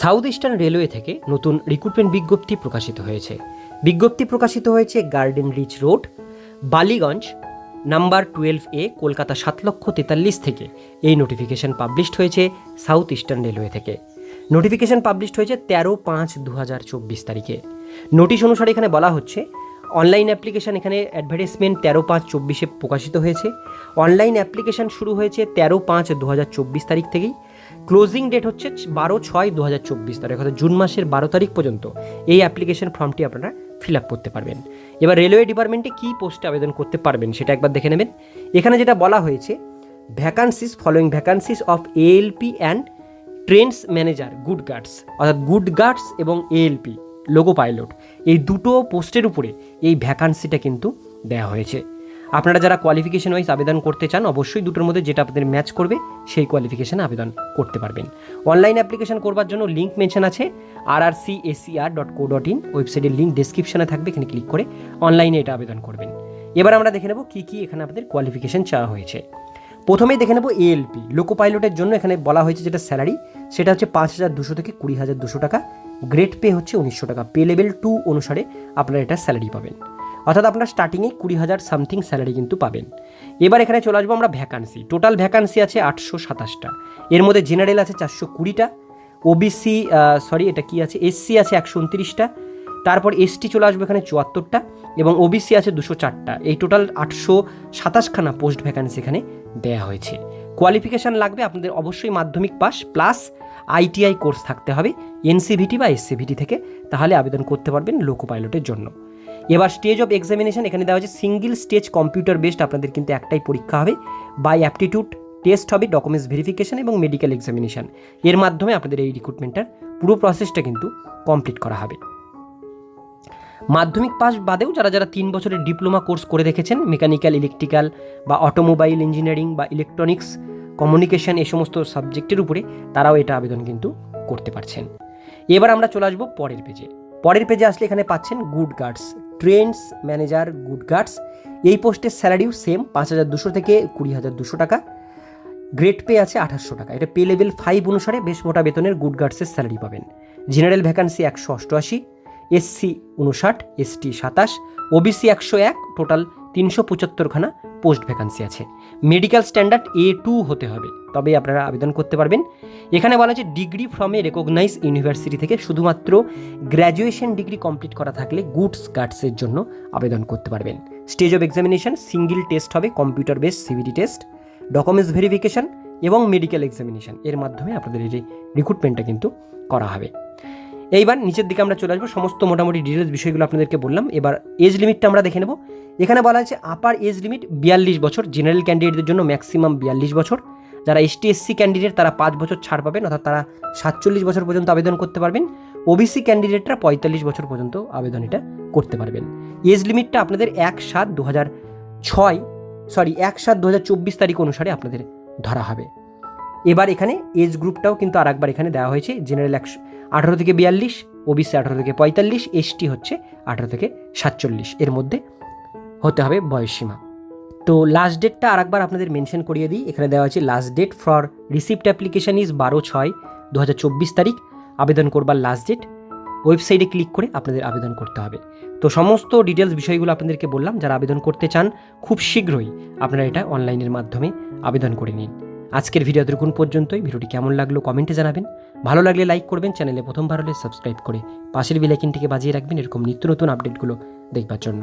South eastern railway থেকে নতুন recruitment বিজ্ঞপ্তি প্রকাশিত হয়েছে। বিজ্ঞপ্তি প্রকাশিত হয়েছে garden reach road, Ballygunge, number twelve A, Kolkata সাত লক্ষ তেতাল্লিশ থেকে। এই নোটিফিকেশন পাবলিশড হয়েছে সাউথ ইস্টার্ন রেলওয়ে থেকে। নোটিফিকেশন পাবলিশড হয়েছে তেরো পাঁচ দু হাজার চব্বিশ তারিখে। নোটিশ অনুসারে এখানে বলা হচ্ছে অনলাইন অ্যাপ্লিকেশন এখানে অ্যাডভার্টাইজমেন্ট তেরো পাঁচ চব্বিশে প্রকাশিত হয়েছে। অনলাইন অ্যাপ্লিকেশন শুরু হয়েছে তেরো পাঁচ দু হাজার চব্বিশ তারিখ থেকেই। ক্লোজিং ডেট হচ্ছে বারো ছয় দু হাজার চব্বিশ তারিখ, অর্থাৎ জুন মাসের বারো তারিখ পর্যন্ত এই অ্যাপ্লিকেশন ফর্মটি আপনারা ফিল আপ করতে পারবেন। এবার রেলওয়ে ডিপার্টমেন্টে কী পোস্টে আবেদন করতে পারবেন সেটা একবার দেখে নেবেন। এখানে যেটা বলা হয়েছে vacancies following vacancies of ALP and trains manager good guards অর্থাৎ গুড গার্ডস এবং এএলপি লোগো পাইলট এই দুটো পোস্টের উপরে এই ভ্যাকান্সিটা কিন্তু দেওয়া হয়েছে। আপনারা যারা কোয়ালিফিকেশন ওয়াইজ আবেদন করতে চান, অবশ্যই দুটোর মধ্যে যেটা আপনাদের ম্যাচ করবে, সেই কোয়ালিফিকেশানে আবেদন করতে পারবেন। অনলাইন অ্যাপ্লিকেশন করবার জন্য লিঙ্ক মেনশন আছে আর R C SER dot co dot in ওয়েবসাইটের লিঙ্ক ডিসক্রিপশনে থাকবে, এখানে ক্লিক করে অনলাইনে এটা আবেদন করবেন। এবার আমরা দেখে নেব কী কী এখানে আপনাদের কোয়ালিফিকেশন চাওয়া হয়েছে। প্রথমেই দেখে নেব এএলপি লোকো পাইলটের জন্য এখানে বলা হয়েছে যেটা স্যালারি সেটা হচ্ছে পাঁচ হাজার দুশো থেকে কুড়ি হাজার দুশো টাকা গ্রেড পে হচ্ছে উনিশশো টাকা। পে লেভেল টু অনুসারে আপনারা এটা স্যালারি পাবেন। অর্থাৎ আপনার স্টার্টিংয়ে কুড়ি হাজার সামথিং স্যালারি কিন্তু পাবেন। এবার এখানে চলে আসব আমরা ভ্যাকান্সি টোটাল ভ্যাকান্সি আছে আটশো সাতাশটা। এর মধ্যে জেনারেল আছে চারশো কুড়িটা। ওবিসি সরি এটা কি আছে? এসসি আছে একশো উনত্রিশটা। তারপর এসটি চলে আসবে এখানে চুয়াত্তরটা এবং ওবিসি আছে দুশো চারটা। এই টোটাল আটশো সাতাশখানা পোস্ট ভ্যাকান্সি এখানে দেয়া হয়েছে। কোয়ালিফিকেশান লাগবে আপনাদের অবশ্যই মাধ্যমিক পাস প্লাস আইটিআই কোর্স থাকতে হবে এনসিভিটি বা এসসিভিটি থেকে। তাহলে আবেদন করতে পারবেন লোকো পাইলটের জন্য। এবার স্টেজ অফ এক্সামিনেশন এখানে দেওয়া হচ্ছে সিঙ্গেল স্টেজ কম্পিউটার বেসড আপনাদের কিন্তু একটাই পরীক্ষা হবে। বাই অ্যাপটিটিউড টেস্ট হবে ডকুমেন্টস ভেরিফিকেশন এবং মেডিকেল এক্সামিনেশান এর মাধ্যমে আপনাদের এই রিক্রুটমেন্টটার পুরো প্রসেসটা কিন্তু কমপ্লিট করা হবে। মাধ্যমিক পাস বাদেও যারা যারা তিন বছরের ডিপ্লোমা কোর্স করে রেখেছেন মেকানিক্যাল ইলেকট্রিক্যাল বা অটোমোবাইল ইঞ্জিনিয়ারিং বা ইলেকট্রনিক্স কমিউনিকেশন এই সমস্ত সাবজেক্টের উপরে তারাও এটা আবেদন কিন্তু করতে পারছেন। এবার আমরা চলে আসব পরের পেজে পরের পেজে আসলে এখানে পাচ্ছেন goods guards trains manager goods guards এই পোস্টের স্যালারিও সেম, পাঁচ হাজার দুশো থেকে কুড়ি হাজার দুশো টাকা। গ্রেড পে আছে আঠাশশো টাকা। এটা পে লেভেল ফাইভ অনুসারে বেশ মোটা বেতনের গুড গার্ডসের স্যালারি পাবেন। জেনারেল ভ্যাকান্সি একশো অষ্টআশি, এসসি উনষাট এসটি সাতাশ, ওবিসি একশো এক, টোটাল তিনশো পঁচাত্তরখানা পোস্ট ভ্যাকান্সি আছে। মেডিকেল স্ট্যান্ডার্ড এ টু হতে হবে, তবেই আপনারা আবেদন করতে পারবেন। এখানে বলা আছে degree from a recognise university থেকে শুধুমাত্র গ্র্যাজুয়েশন ডিগ্রি কমপ্লিট করা থাকলে গুডস গার্ডসের জন্য আবেদন করতে পারবেন। Stage of examination single test হবে computer based CBT test documents verification এবং মেডিকেল এক্সামিনেশন এর মাধ্যমে আপনাদের এই রিক্রুটমেন্টটা কিন্তু করা হবে। এইবার নিচের দিকে আমরা চলে আসব, সমস্ত মোটামুটি ডিটেলস বিষয়গুলো আপনাদেরকে বললাম। এবার এজ লিমিটটা আমরা দেখে নেব। এখানে বলা আছে আপার এজ লিমিট বিয়াল্লিশ বছর জেনারেল ক্যান্ডিডেটদের জন্য ম্যাক্সিমাম বিয়াল্লিশ বছর। যারা এসটি এসসি ক্যান্ডিডেট তারা পাঁচ বছর ছাড় পাবেন, অর্থাৎ তারা সাতচল্লিশ বছর পর্যন্ত আবেদন করতে পারবেন। ওবিসি ক্যান্ডিডেটরা পঁয়তাল্লিশ বছর পর্যন্ত আবেদন এটা করতে পারবেন। এজ লিমিটটা আপনাদের এক সাত দু হাজার ছয় সরি এক সাত দু হাজার চব্বিশ তারিখ অনুসারে আপনাদের ধরা হবে। এবার এখানে এজ গ্রুপটাও কিন্তু আর একবার এখানে দেওয়া হয়েছে জেনারেল একশো, আঠারো থেকে বিয়াল্লিশ ওবিসি আঠারো থেকে পঁয়তাল্লিশ এসটি হচ্ছে আঠারো থেকে সাতচল্লিশ। এর মধ্যে হতে হবে বয়সসীমা তো লাস্ট ডেটটা আরেকবার আপনাদের মেনশন করিয়ে দিই। এখানে দেওয়া আছে last date for receipt application is বারো ছয় দু হাজার চব্বিশ তারিখ। আবেদন করবার লাস্ট ডেট ওয়েবসাইটে ক্লিক করে আপনাদের আবেদন করতে হবে। তো সমস্ত ডিটেলস বিষয়গুলো আপনাদেরকে বললাম, যারা আবেদন করতে চান, খুব শীঘ্রই আপনারা এটা অনলাইনের মাধ্যমে আবেদন করে নিন। আজকের ভিডিও দেখুন পর্যন্তই। ভিডিওটি কেমন লাগল কমেন্টে জানাবেন। ভালো লাগলে লাইক করবেন, চ্যানেলে প্রথমবার হলে সাবস্ক্রাইব করে পাশের বিলাইকিনটিকে বাজিয়ে রাখবেন এরকম নিত্য নতুন আপডেটগুলো দেখবার জন্য।